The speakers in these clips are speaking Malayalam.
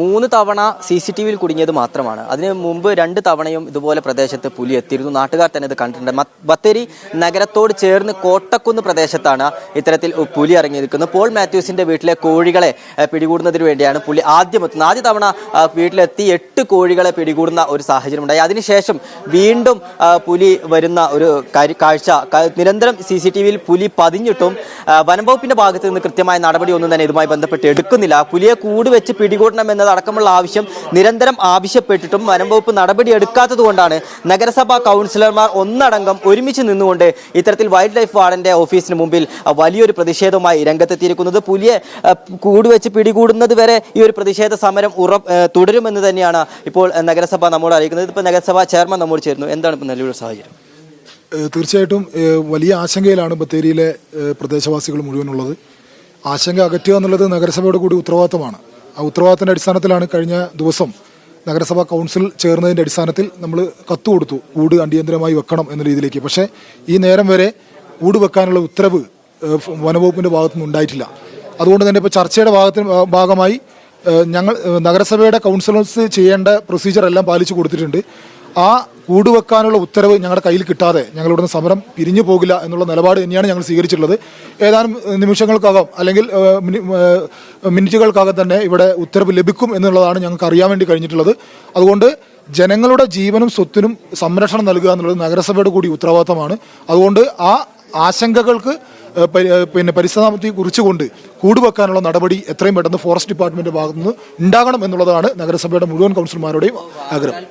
മൂന്ന് തവണ സി സി ടി വിയിൽ കുടുങ്ങിയത് മാത്രമാണ്. അതിന് മുമ്പ് രണ്ട് തവണയും ഇതുപോലെ പ്രദേശത്ത് പുലി എത്തിയിരുന്നു. നാട്ടുകാർ തന്നെ ഇത് കണ്ടിട്ടുണ്ട്. ബത്തേരി നഗരത്തോട് ചേർന്ന് കോട്ടക്കുന്ന് പ്രദേശത്താണ് ഇത്തരത്തിൽ പുലി ഇറങ്ങി നിൽക്കുന്നത്. പോൾ മാത്യൂസിന്റെ വീട്ടിലെ കോഴികളെ പിടികൂടുന്നതിന് വേണ്ടിയാണ് പുലി ആദ്യം എത്തുന്നത്. ആദ്യ തവണ വീട്ടിലെത്തി എട്ട് കോഴികളെ പിടികൂടുന്ന ഒരു സാഹചര്യം ഉണ്ടായി അതിനുശേഷം വീണ്ടും പുലി വരുന്ന ഒരു കാഴ്ച നിരന്തരം സി സി ടി വിയിൽ പുലി പതിഞ്ഞിട്ടും വനംവകുപ്പിന്റെ ഭാഗത്ത് നിന്ന് കൃത്യമായ നടപടി ഒന്നും തന്നെ ഇതുമായി ബന്ധപ്പെട്ട് എടുക്കുന്നില്ല. പുലിയെ കൂട് വെച്ച് പിടികൂടണം എന്നതടക്കമുള്ള ആവശ്യം നിരന്തരം ആവശ്യപ്പെട്ടിട്ടും വനംവകുപ്പ് നടപടി എടുക്കാത്തത് കൊണ്ടാണ് നഗരസഭാ കൗൺസിലർമാർ ഒന്നടങ്കം ഒരുമിച്ച് നിന്നുകൊണ്ട് ഇത്തരത്തിൽ വൈൽഡ് ലൈഫ് വാർഡന്റെ ഓഫീസിന് മുമ്പിൽ വലിയൊരു പ്രതിഷേധവുമായി രംഗത്തെത്തിയിരിക്കുന്നത്. പുലിയെ കൂടുവെച്ച് കൂട് പിടികൂടുന്നത് വരെ ഈ ഒരു പ്രതിഷേധ സമരം ഉറ തുടരുമെന്ന് തന്നെയാണ് ഇപ്പോൾ നഗരസഭ നമ്മോട് അറിയിക്കുന്നത്. ഇപ്പോൾ നഗരസഭാ ചെയർമാൻ നമ്മോട് ചേരുന്നു. എന്താണ് ഇപ്പോൾ നിലവിലുള്ള സാഹചര്യം? തീർച്ചയായിട്ടും വലിയ ആശങ്കയിലാണ് ബത്തേരിയിലെ പ്രദേശവാസികൾ മുഴുവനുള്ളത്. ആശങ്ക അകറ്റുക എന്നുള്ളത് നഗരസഭയുടെ കൂടി ഉത്തരവാദിത്തമാണ്. ആ ഉത്തരവാദിത്തത്തിന്റെ അടിസ്ഥാനത്തിലാണ് കഴിഞ്ഞ ദിവസം നഗരസഭാ കൗൺസിൽ ചേർന്നതിന്റെ അടിസ്ഥാനത്തിൽ നമ്മൾ കത്ത് കൊടുത്തു. കൂട് അടിയന്തരമായി വെക്കണം എന്ന രീതിയിലേക്ക്. പക്ഷേ ഈ നേരം വരെ കൂട് വെക്കാനുള്ള ഉത്തരവ് വനവകുപ്പിന്റെ ഭാഗത്തുനിന്ന് ഉണ്ടായിട്ടില്ല. അതുകൊണ്ട് തന്നെ ഇപ്പോൾ ചർച്ചയുടെ ഭാഗത്തിന് ഭാഗമായി ഞങ്ങൾ നഗരസഭയുടെ കൗൺസിലേഴ്സ് ചെയ്യേണ്ട പ്രൊസീജിയർ എല്ലാം പാലിച്ചു കൊടുത്തിട്ടുണ്ട്. ആ കൂടുവെക്കാനുള്ള ഉത്തരവ് ഞങ്ങളുടെ കയ്യിൽ കിട്ടാതെ ഞങ്ങളുടെ സമരം പിരിഞ്ഞു പോകില്ല എന്നുള്ള നിലപാട് തന്നെയാണ് ഞങ്ങൾ സ്വീകരിച്ചിട്ടുള്ളത്. ഏതാനും നിമിഷങ്ങൾക്കകം അല്ലെങ്കിൽ മിനിറ്റുകൾക്കകം തന്നെ ഇവിടെ ഉത്തരവ് ലഭിക്കും എന്നുള്ളതാണ് ഞങ്ങൾക്ക് അറിയാൻ വേണ്ടി കഴിഞ്ഞിട്ടുള്ളത്. അതുകൊണ്ട് ജനങ്ങളുടെ ജീവനും സ്വത്തിനും സംരക്ഷണം നൽകുക എന്നുള്ളത് നഗരസഭയുടെ കൂടി ഉത്തരവാദിത്തമാണ്. അതുകൊണ്ട് ആ ആശങ്കകൾക്ക് പിന്നെ പരിസമാപ്തി കുറിച്ചുകൊണ്ട് കൂടുവെക്കാനുള്ള നടപടി എത്രയും പെട്ടെന്ന് ഫോറസ്റ്റ് ഡിപ്പാർട്ട്മെന്റ് ഭാഗത്തുനിന്ന് ഉണ്ടാകണം എന്നുള്ളതാണ് നഗരസഭയുടെ മുഴുവൻ കൗൺസിലർമാരുടെയും ആഗ്രഹം.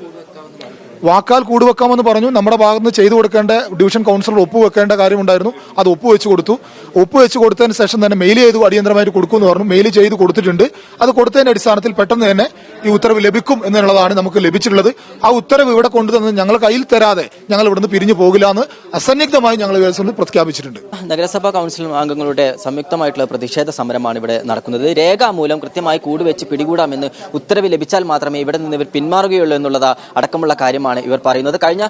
വാക്കാൽ കൂടുവെക്കാമെന്ന് പറഞ്ഞു. നമ്മുടെ ഭാഗത്തുനിന്ന് ചെയ്തു കൊടുക്കേണ്ട ഡിവിഷൻ കൗൺസിലർ ഒപ്പുവെക്കേണ്ട കാര്യമുണ്ടായിരുന്നു. അത് ഒപ്പുവെച്ച് കൊടുത്തു. ഒപ്പുവെച്ച് കൊടുത്തതിന് ശേഷം തന്നെ മെയിൽ ചെയ്തു അടിയന്തരമായിട്ട് കൊടുക്കുമെന്ന് പറഞ്ഞു. മെയിൽ ചെയ്ത് കൊടുത്തിട്ടുണ്ട്. അത് കൊടുത്തതിന്റെ അടിസ്ഥാനത്തിൽ പെട്ടെന്ന് തന്നെ ഈ ഉത്തരവ് ലഭിക്കും എന്നുള്ളതാണ് നമുക്ക് ലഭിച്ചിട്ടുള്ളത്. ആ ഉത്തരവ് ഇവിടെ കൊണ്ടുതന്ന് ഞങ്ങൾ കയ്യിൽ തരാതെ ഞങ്ങൾ ഇവിടുന്ന് പിരിഞ്ഞു പോകില്ല എന്ന് അസന്നിഗ്ധമായി ഞങ്ങൾ പ്രഖ്യാപിച്ചിട്ടുണ്ട്. നഗരസഭാ കൗൺസിൽ അംഗങ്ങളുടെ സംയുക്തമായിട്ടുള്ള പ്രതിഷേധ സമരമാണ് ഇവിടെ നടക്കുന്നത്. രേഖാമൂലം കൃത്യമായി കൂടുവെച്ച് പിടികൂടാമെന്ന് ഉത്തരവ് ലഭിച്ചാൽ മാത്രമേ ഇവിടെ നിന്ന് ഇവർ പിന്മാറുകയുള്ളൂ എന്നുള്ളത് അടക്കമുള്ള കാര്യമാണ് ഇവർ പറയുന്നത്. കഴിഞ്ഞ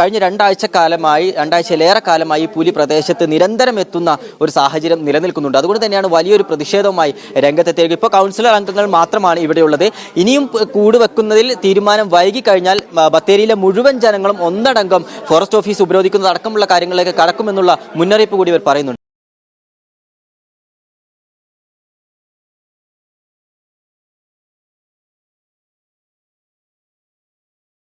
കഴിഞ്ഞ രണ്ടാഴ്ച കാലമായി രണ്ടാഴ്ചയിലേറെ കാലമായി പുലി പ്രദേശത്ത് നിരന്തരം എത്തുന്ന ഒരു സാഹചര്യം നിലനിൽക്കുന്നുണ്ട്. അതുകൊണ്ട് തന്നെയാണ് വലിയൊരു പ്രതിഷേധവുമായി രംഗത്തെത്തിയത്. ഇപ്പോൾ കൗൺസിലർ അംഗങ്ങൾ മാത്രമാണ് ഇവിടെയുള്ളത്. ഇനിയും കൂടുവെക്കുന്നതിൽ കൂട് വെക്കുന്നതിൽ തീരുമാനം വൈകി കഴിഞ്ഞാൽ ബത്തേരിയിലെ മുഴുവൻ ജനങ്ങളും ഒന്നടങ്കം ഫോറസ്റ്റ് ഓഫീസ് ഉപരോധിക്കുന്നത് അടക്കമുള്ള കാര്യങ്ങളിലേക്ക് കടക്കുമെന്നുള്ള മുന്നറിയിപ്പ് കൂടി ഇവർ പറയുന്നുണ്ട്.